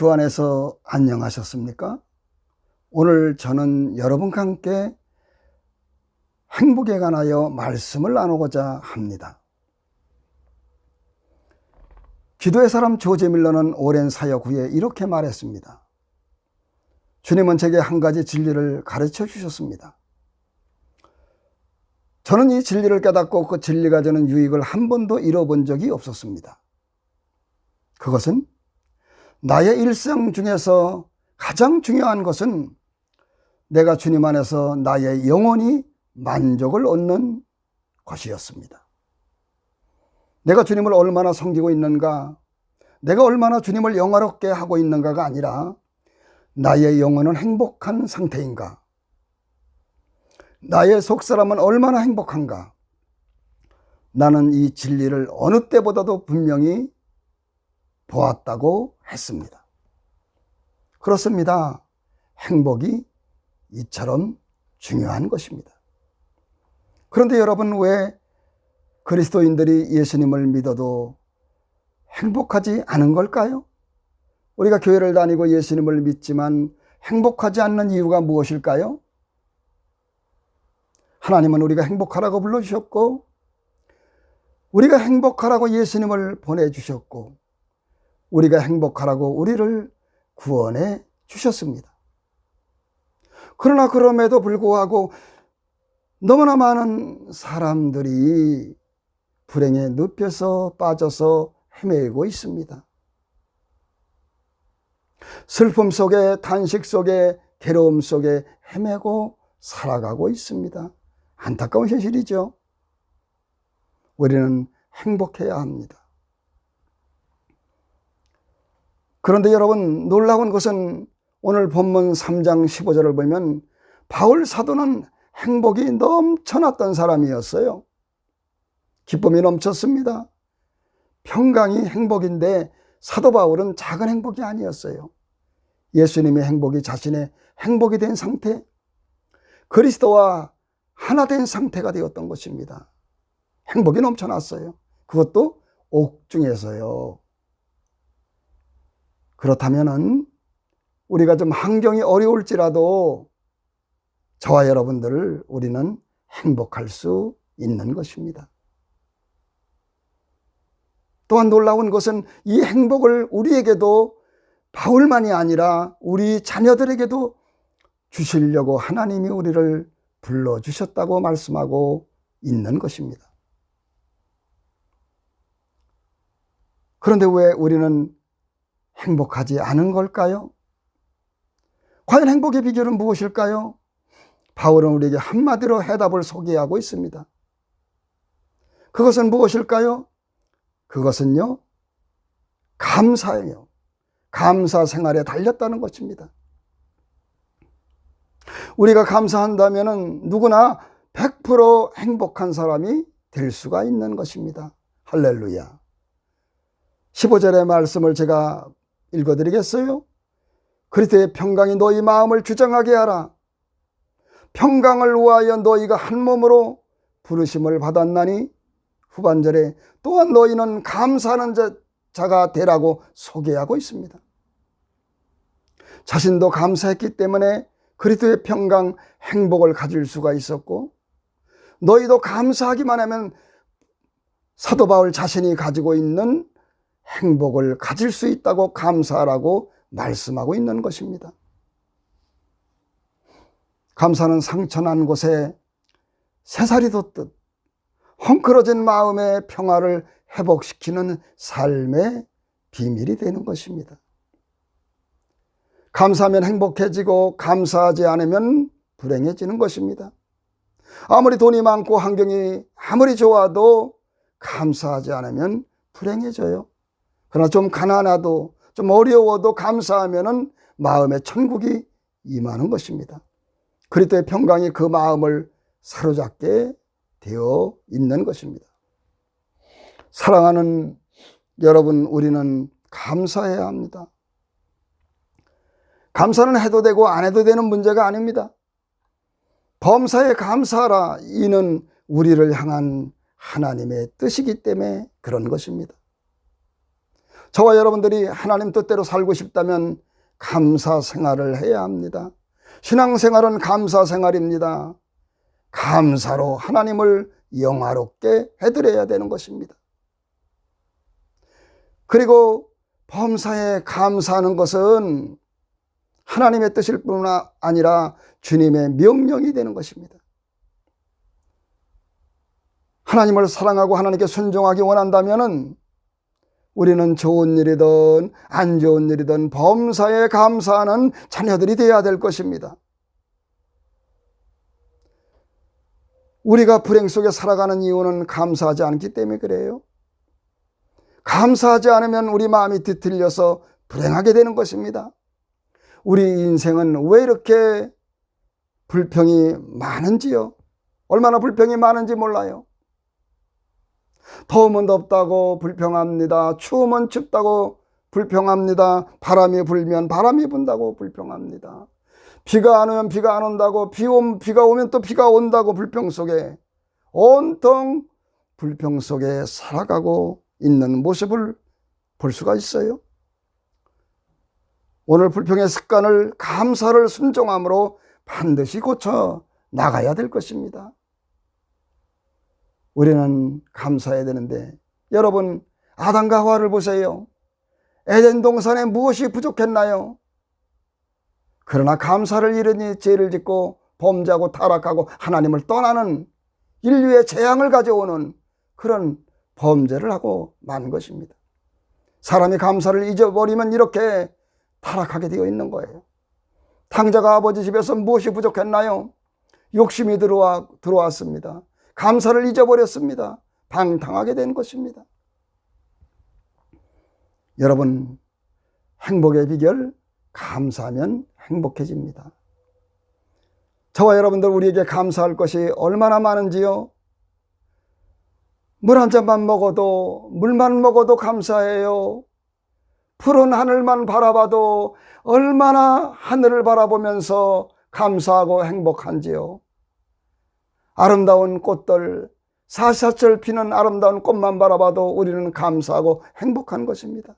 주 안에서 안녕하셨습니까? 오늘 저는 여러분과 함께 행복에 관하여 말씀을 나누고자 합니다. 기도의 사람 조제 밀러는 오랜 사역 후에 이렇게 말했습니다. 주님은 제게 한 가지 진리를 가르쳐 주셨습니다. 저는 이 진리를 깨닫고 그 진리가 저는 유익을 한 번도 잃어본 적이 없었습니다. 그것은 나의 일생 중에서 가장 중요한 것은 내가 주님 안에서 나의 영혼이 만족을 얻는 것이었습니다. 내가 주님을 얼마나 섬기고 있는가, 내가 얼마나 주님을 영화롭게 하고 있는가가 아니라 나의 영혼은 행복한 상태인가, 나의 속사람은 얼마나 행복한가, 나는 이 진리를 어느 때보다도 분명히 보았다고 했습니다. 그렇습니다. 행복이 이처럼 중요한 것입니다. 그런데 여러분 왜 그리스도인들이 예수님을 믿어도 행복하지 않은 걸까요? 우리가 교회를 다니고 예수님을 믿지만 행복하지 않는 이유가 무엇일까요? 하나님은 우리가 행복하라고 불러주셨고, 우리가 행복하라고 예수님을 보내주셨고, 우리가 행복하라고 우리를 구원해 주셨습니다. 그러나 그럼에도 불구하고 너무나 많은 사람들이 불행에 눕혀서 빠져서 헤매고 있습니다. 슬픔 속에 탄식 속에 괴로움 속에 헤매고 살아가고 있습니다. 안타까운 현실이죠. 우리는 행복해야 합니다. 그런데 여러분 놀라운 것은 오늘 본문 3장 15절을 보면 바울 사도는 행복이 넘쳐났던 사람이었어요. 기쁨이 넘쳤습니다. 평강이 행복인데 사도 바울은 작은 행복이 아니었어요. 예수님의 행복이 자신의 행복이 된 상태, 그리스도와 하나 된 상태가 되었던 것입니다. 행복이 넘쳐났어요. 그것도 옥중에서요. 그렇다면은 우리가 좀 환경이 어려울지라도 저와 여러분들을 우리는 행복할 수 있는 것입니다. 또한 놀라운 것은 이 행복을 우리에게도 바울만이 아니라 우리 자녀들에게도 주시려고 하나님이 우리를 불러주셨다고 말씀하고 있는 것입니다. 그런데 왜 우리는 행복하지 않은 걸까요? 과연 행복의 비결은 무엇일까요? 바울은 우리에게 한마디로 해답을 소개하고 있습니다. 그것은 무엇일까요? 그것은요, 감사예요. 감사 생활에 달렸다는 것입니다. 우리가 감사한다면 누구나 100% 행복한 사람이 될 수가 있는 것입니다. 할렐루야. 15절의 말씀을 제가 읽어드리겠어요? 그리스도의 평강이 너희 마음을 주장하게 하라. 평강을 위하여 너희가 한 몸으로 부르심을 받았나니 후반절에 또한 너희는 감사하는 자 가 되라고 소개하고 있습니다. 자신도 감사했기 때문에 그리스도의 평강, 행복을 가질 수가 있었고 너희도 감사하기만 하면 사도 바울 자신이 가지고 있는 행복을 가질 수 있다고 감사하라고 말씀하고 있는 것입니다. 감사는 상처난 곳에 새살이 돋듯 헝클어진 마음의 평화를 회복시키는 삶의 비밀이 되는 것입니다. 감사하면 행복해지고 감사하지 않으면 불행해지는 것입니다. 아무리 돈이 많고 환경이 아무리 좋아도 감사하지 않으면 불행해져요. 그러나 좀 가난하도 좀 어려워도 감사하면은 마음의 천국이 임하는 것입니다. 그리스도의 평강이 그 마음을 사로잡게 되어 있는 것입니다. 사랑하는 여러분, 우리는 감사해야 합니다. 감사는 해도 되고 안 해도 되는 문제가 아닙니다. 범사에 감사하라. 이는 우리를 향한 하나님의 뜻이기 때문에 그런 것입니다. 저와 여러분들이 하나님 뜻대로 살고 싶다면 감사 생활을 해야 합니다. 신앙 생활은 감사 생활입니다. 감사로 하나님을 영화롭게 해드려야 되는 것입니다. 그리고 범사에 감사하는 것은 하나님의 뜻일 뿐 아니라 주님의 명령이 되는 것입니다. 하나님을 사랑하고 하나님께 순종하기 원한다면 우리는 좋은 일이든 안 좋은 일이든 범사에 감사하는 자녀들이 되어야 될 것입니다. 우리가 불행 속에 살아가는 이유는 감사하지 않기 때문에 그래요. 감사하지 않으면 우리 마음이 뒤틀려서 불행하게 되는 것입니다. 우리 인생은 왜 이렇게 불평이 많은지요? 얼마나 불평이 많은지 몰라요. 더우면 덥다고 불평합니다. 추우면 춥다고 불평합니다. 바람이 불면 바람이 분다고 불평합니다. 비가 안 오면 비가 안 온다고 비 오, 비가 오면 또 비가 온다고 불평 속에 온통 불평 속에 살아가고 있는 모습을 볼 수가 있어요. 오늘 불평의 습관을 감사를 순종함으로 반드시 고쳐 나가야 될 것입니다. 우리는 감사해야 되는데 여러분 아담과 하와를 보세요. 에덴 동산에 무엇이 부족했나요? 그러나 감사를 잃으니 죄를 짓고 범죄하고 타락하고 하나님을 떠나는 인류의 재앙을 가져오는 그런 범죄를 하고 만 것입니다. 사람이 감사를 잊어버리면 이렇게 타락하게 되어 있는 거예요. 탕자가 아버지 집에서 무엇이 부족했나요? 욕심이 들어와, 들어왔습니다. 감사를 잊어버렸습니다. 방탕하게 된 것입니다. 여러분, 행복의 비결, 감사하면 행복해집니다. 저와 여러분들 우리에게 감사할 것이 얼마나 많은지요? 물 한 잔만 먹어도, 물만 먹어도 감사해요. 푸른 하늘만 바라봐도 얼마나 하늘을 바라보면서 감사하고 행복한지요. 아름다운 꽃들, 사사철 피는 아름다운 꽃만 바라봐도 우리는 감사하고 행복한 것입니다.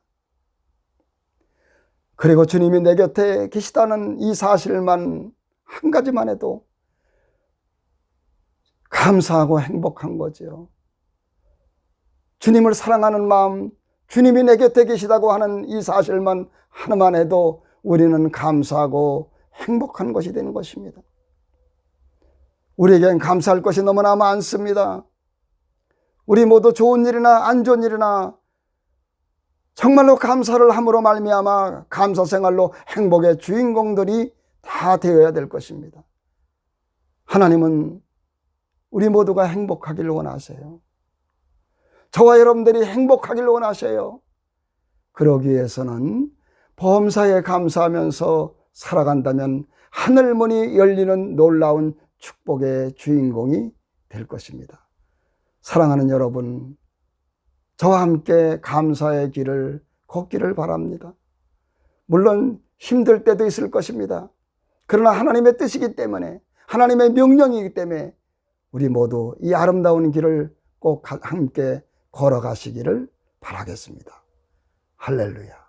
그리고 주님이 내 곁에 계시다는 이 사실만 한 가지만 해도 감사하고 행복한 거죠. 주님을 사랑하는 마음, 주님이 내 곁에 계시다고 하는 이 사실만 하나만 해도 우리는 감사하고 행복한 것이 되는 것입니다. 우리에겐 감사할 것이 너무나 많습니다. 우리 모두 좋은 일이나 안 좋은 일이나 정말로 감사를 함으로 말미암아 감사 생활로 행복의 주인공들이 다 되어야 될 것입니다. 하나님은 우리 모두가 행복하기를 원하세요. 저와 여러분들이 행복하기를 원하세요. 그러기 위해서는 범사에 감사하면서 살아간다면 하늘문이 열리는 놀라운 축복의 주인공이 될 것입니다. 사랑하는 여러분, 저와 함께 감사의 길을 걷기를 바랍니다. 물론 힘들 때도 있을 것입니다. 그러나 하나님의 뜻이기 때문에 하나님의 명령이기 때문에 우리 모두 이 아름다운 길을 꼭 함께 걸어가시기를 바라겠습니다. 할렐루야.